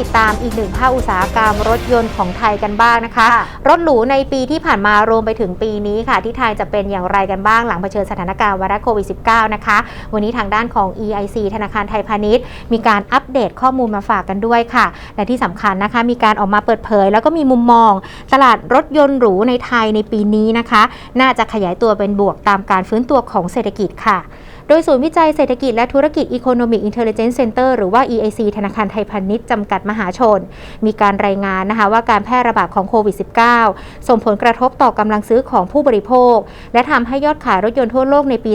ติดตามอีกหนึ่งภาคอุตสาหกรรมรถยนต์ของไทยกันบ้างนะคะค่ะรถหรูในปีที่ผ่านมารวมไปถึงปีนี้ค่ะ ที่ไทยจะเป็นอย่างไรกันบ้างหลังเผชิญสถานการณ์ไวรัสโควิด -19 นะคะ วันนี้ทางด้านของ EIC ธนาคารไทยพาณิชย์ มีการอัปเดตข้อมูลมาฝากกันด้วยค่ะ และที่สำคัญนะคะ มีการออกมาเปิดเผย แล้วก็มีมุมมอง ตลาดรถยนต์หรูในไทยในปีนี้นะคะ น่าจะขยายตัวเป็นบวกตามการฟื้นตัวของเศรษฐกิจค่ะ โดยศูนย์วิจัยเศรษฐกิจและธุรกิจ Economic Intelligence Center หรือว่า EIC ธนาคารไทยพาณิชย์จำกัดมหาชน มีการรายงานนะคะว่าการแพร่ระบาดของโควิด -19 ส่งผลกระทบต่อกำลังซื้อของผู้บริโภค และทำให้ยอดขายรถยนต์ทั่วโลกในปี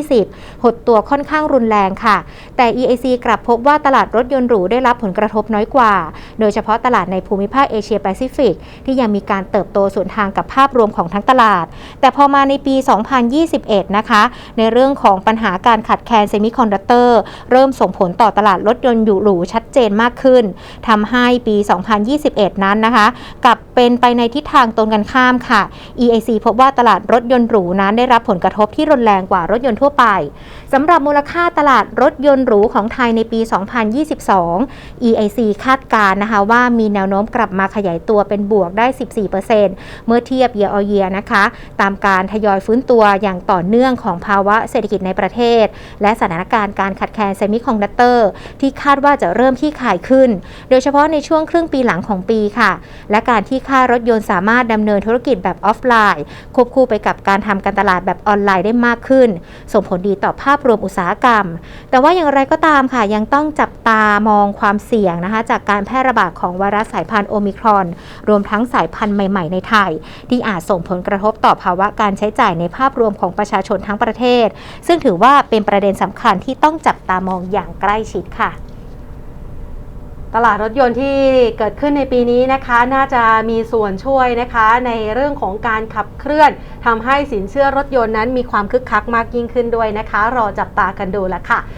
2020 หดตัวค่อนข้างรุนแรงค่ะ แต่ EIC กลับพบว่าตลาดรถยนต์หรูได้รับผลกระทบน้อยกว่า โดยเฉพาะตลาดในภูมิภาคเอเชียแปซิฟิกที่ยังมีการเติบโตส่วนทางกับภาพรวมของทั้งตลาด แต่พอมาในปี 2021 นะคะ ในเรื่องของปัญหาการขาดแคลนเซมิคอนดักเตอร์เริ่มส่งผลต่อตลาดรถยนต์หรูชัดเจนมากขึ้นทำให้ปี 2021 นั้นนะคะกลับเป็นไปในทิศทางตรงกันข้ามค่ะ EIC พบว่าตลาดรถยนต์หรูนั้นได้รับผลกระทบที่รุนแรงกว่ารถยนต์ทั่วไปสำหรับมูลค่าตลาดรถยนต์หรูของไทยในปี 2022 EIC คาดการ์นะคะว่ามีแนวโน้มกลับมาขยายตัวเป็นบวกได้ 14%เมื่อเทียบ year on year นะคะ ตามการทยอยฟื้นตัวอย่างต่อเนื่องของภาวะเศรษฐกิจในประเทศ และสถานการณ์การขัดแคลนเซมิคอนดักเตอร์ที่คาดว่าจะเริ่มที่ขายขึ้น โดยเฉพาะในช่วงครึ่งปีหลังของปีค่ะ และการที่ค่ารถยนต์สามารถดำเนินธุรกิจแบบออฟไลน์ ควบคู่ไปกับการทำการตลาดแบบออนไลน์ได้มากขึ้น ส่งผลดีต่อภาพรวมอุตสาหกรรม แต่ว่าอย่างไรก็ตามค่ะยังต้องจับตามองความเสี่ยงนะคะ จากการแพร่ระบาดของไวรัสสายพันธุ์โอมิครอน รวมทั้งสายพันธุ์ใหม่ ๆ ในไทย ที่อาจส่งผลกระทบต่อภาวะการใช้จ่ายในภาพรวมของประชาชนทั้งประเทศ ซึ่งถือว่าเป็นประเด็นสำคัญที่ต้องจับตามองอย่างใกล้ชิดค่ะตลาดรถยนต์ที่เกิดขึ้นในปีนี้นะคะน่าจะมีส่วนช่วยนะคะในเรื่องของการขับเคลื่อนทำให้สินเชื่อรถยนต์นั้นมีความคึกคักมากยิ่งขึ้นด้วยนะคะ รอจับตากันดูละค่ะ